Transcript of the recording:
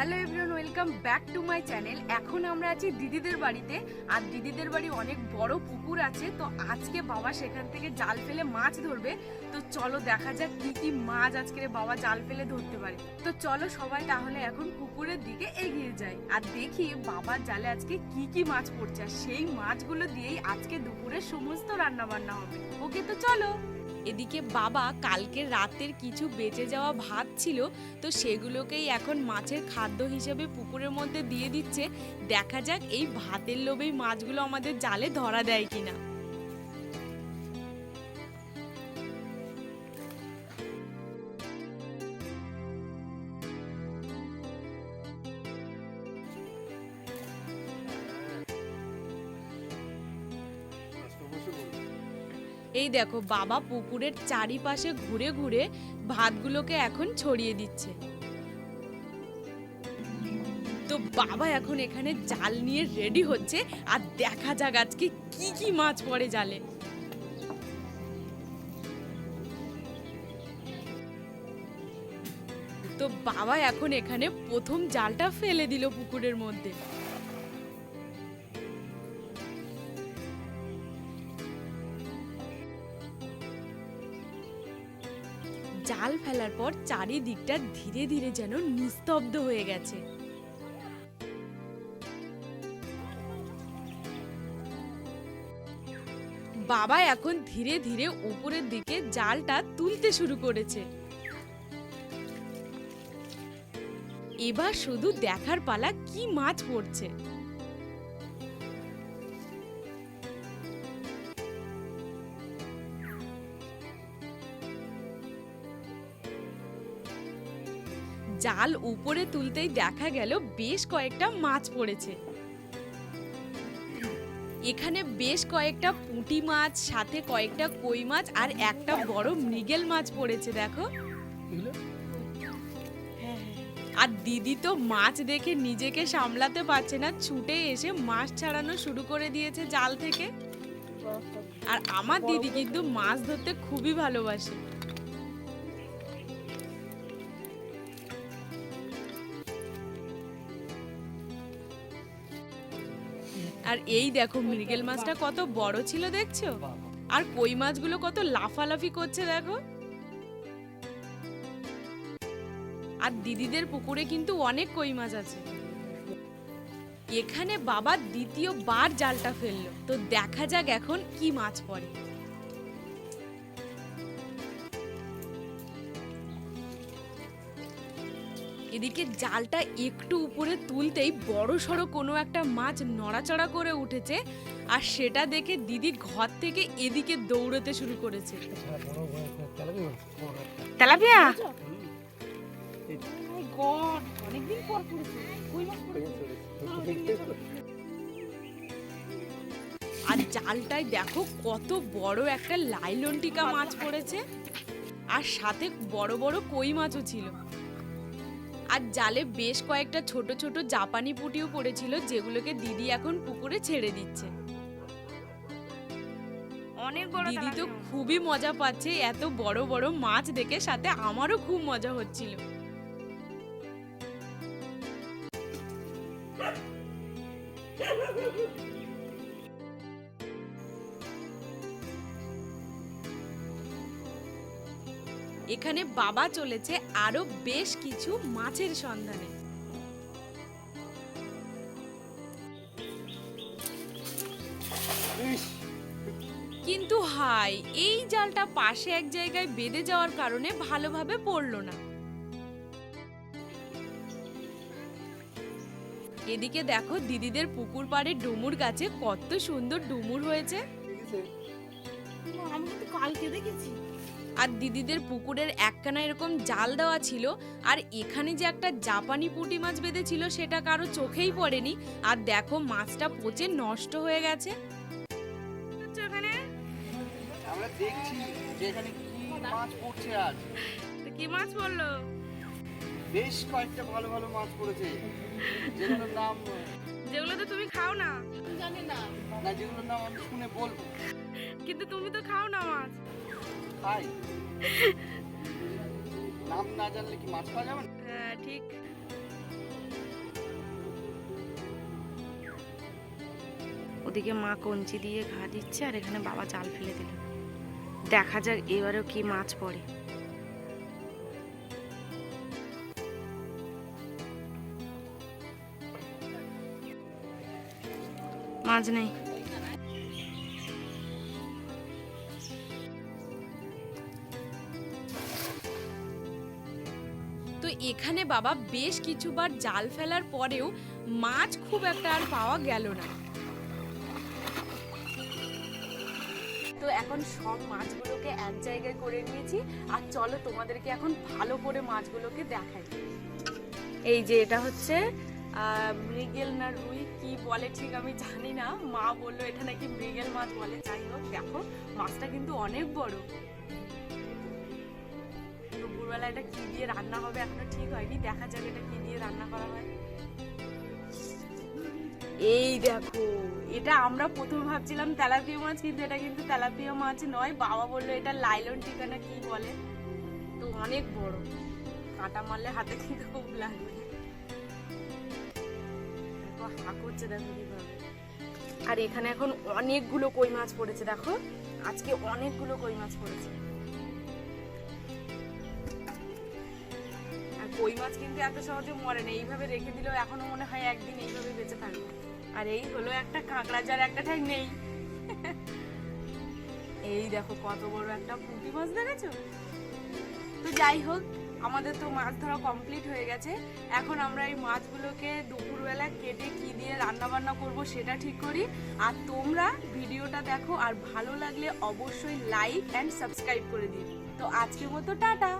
Hello everyone welcome back to my channel এখন আমরা আছি দিদিদের বাড়িতে। আর দিদিদের বাড়ি অনেক বড় পুকুর আছে, তো আজকে বাবা সেখান থেকে জাল ফেলে মাছ ধরবে। তো চলো দেখা যাক কি কি মাছ আজকে বাবা জাল ফেলে ধরতে পারে। তো চলো সবাই তাহলে এখন পুকুরের দিকে এগিয়ে যাই। আর দেখি বাবার জালে আজকে কি কি মাছ পড়ছে। আর সেই মাছগুলো দিয়েই আজকে দুপুরের সমস্ত রান্না বান্না হবে। ওকে তো চলো। এদিকে বাবা কালকে রাতের কিছু বেঁচে যাওয়া ভাত ছিল, তো সেগুলোকেই এখন মাছের খাদ্য হিসেবে পুকুরের মধ্যে দিয়ে দিচ্ছে। দেখা যাক এই ভাতের লোভেই মাছগুলো আমাদের জালে ধরা দেয় কিনা। এই দেখো, বাবা পুকুরের চারিপাশে ঘুরে ঘুরে ভাতগুলোকে এখন ছড়িয়ে দিচ্ছে। তো বাবা এখন এখানে জাল নিয়ে রেডি হচ্ছে, আর দেখা যাক আজকে কি কি মাছ পড়ে জালে। তো বাবা এখন এখানে প্রথম জালটা ফেলে দিল পুকুরের মধ্যে। জাল ফেলার পর চারিদিকটা ধীরে ধীরে যেন নিস্তব্ধ হয়ে গেছে। বাবা এখন ধীরে ধীরে উপরের দিকে জালটা তুলতে শুরু করেছে। এবার শুধু দেখার পালা কি মাছ পড়ছে। জাল উপরে তুলতেই দেখা গেল বেশ কয়েকটা মাছ পড়েছে। এখানে বেশ কয়েকটা পুঁটি মাছ সাথে কয়েকটা কই মাছ আর একটা বড় মৃগেল মাছ পড়েছে দেখো। আর দিদি তো মাছ দেখে নিজেকে সামলাতে পারছে না ছুটে এসে মাছ ছাড়ানো শুরু করে দিয়েছে জাল থেকে। আর আমার দিদি কিন্তু মাছ ধরতে খুবই ভালোবাসে। আর এই দেখো মৃগেল মাছটা কত বড় ছিল দেখছ? আর কই মাছগুলো কত লাফালাফি করছে দেখো? আর দিদিদের পুকুরে কিন্তু অনেক কই মাছ আছে। এখানে বাবা দ্বিতীয় বার জালটা ফেলল। তো দেখা যাক এখন কি মাছ পড়ে। এদিকে জালটা একটু উপরে তুলতেই বড় সড়ো কোনো একটা মাছ নড়াচড়া করে উঠেছে আর সেটা দেখে দিদি ঘর থেকে এদিকে দৌড়তে শুরু করেছে। তেলাপিয়া? অনেকদিন পর আর জালটায় দেখো কত বড় একটা লাইলন্টিকা মাছ পড়েছে। আর সাথে বড় বড় কই মাছও ছিল। আর জালে বেশ কয়েকটা ছোট ছোট জাপানি পুটিও পড়েছিল যেগুলোকে দিদি এখন পুকুরে ছেড়ে দিচ্ছে। অনেক বড় দিদি তো খুবই মজা পাচ্ছে এত বড় বড় মাছ দেখে সাথে আমারও খুব মজা হচ্ছিল। এখানে বাবা চলেছে আরও বেশ কিছু মাছের সন্ধানে। কিন্তু হাই এই জালটা পাশে এক জায়গায় বেঁধে যাওয়ার কারণে ভালোভাবে পড়ল না। এদিকে দেখো দিদিদের পুকুর পাড়ে ডুমুর গাছে কত সুন্দর ডুমুর হয়েছে। আমি কিন্তু কালকে দেখেছি। আর দিদিদের পুকুরের একখানা এরকম জাল দেওয়া ছিল আর এখানে যে একটা জাপানি পুঁটি মাছ বেঁধেছিল সেটা কারও চোখেই পড়েনি আর দেখো মাছটা পচে নষ্ট হয়ে গেছে। হচ্ছে আমরা দেখছি যে এখানে কি মাছ পড়ছে আজ। কি মাছ পড়ল? বেশ কয়েকটা ভালো ভালো মাছ পড়েছে যেগুলোর নাম যেগুলো তো তুমি খাও না না যেগুলোর নাম আমি শুনে বলব। কিন্তু তুমি তো খাও না মাছ। তাই নাম না জানলে কি মাছ পাওয়া যাবে? হ্যাঁ ঠিক। ওদিকে মা কঞ্চি দিয়ে ঘা দিচ্ছে আর এখানে বাবা জাল ফেলে দিল। দেখা যাক এবারেও কি মাছ পড়ে। মাছ নেই। এখানে বাবা বেশ কিছুবার জাল ফেলার পরেও মাছ খুব একটা আর পাওয়া গেল না। তো এখন সব মাছগুলোকে এক জায়গায় করে নিয়েছি, আর চলো তোমাদেরকে এখন ভালো করে মাছগুলোকে দেখাই। এই যে এটা হচ্ছে মৃগেল না রুই, কি বলে ঠিক আমি জানি না। মা বলল এটা নাকি মৃগেল মাছ বলে। যাই হোক, দেখো, মাছটা কিন্তু অনেক বড়। দুপুরবেলা এটা কি দিয়ে রান্না হবে এখনও ঠিক হয়নি, দেখা যাক এটা কি দিয়ে রান্না করা হয়। এই দেখো, এটা আমরা প্রথম ভাবছিলাম তেলাপিয়া মাছ, কিন্তু এটা কিন্তু তেলাপিয়া মাছ নয়। বাবা বলল এটা লাইলন ঠিকানা কি বলে? তো অনেক বড়। কাঁটা মারলে হাতে কিন্তু খুব লাগবে। করছে দেখো আর এখানে এখন অনেকগুলো কই মাছ পড়েছে, দেখো। আজকে অনেকগুলো কই মাছ পড়েছে। কই মাছ কিন্তু এত সহজে মরে না এইভাবে রেখে দিলেও এখনও মনে হয় একদিন এইভাবে বেঁচে থাকবে। আর এই হলো একটা কাঁকড়া, যার একটা ঠ্যাং নেই। এই দেখো কত বড় একটা পুঁটি মাছ দেখেছ তো যাই হোক, আমাদের তো মাছ ধরা কমপ্লিট হয়ে গেছে। এখন আমরা এই মাছগুলোকে দুপুরবেলা কেটে কি দিয়ে রান্না বান্না করব সেটা ঠিক করি। আর তোমরা ভিডিওটা দেখো, আর ভালো লাগলে অবশ্যই লাইক অ্যান্ড সাবস্ক্রাইব করে দিও। তো আজকের মতো টাটা।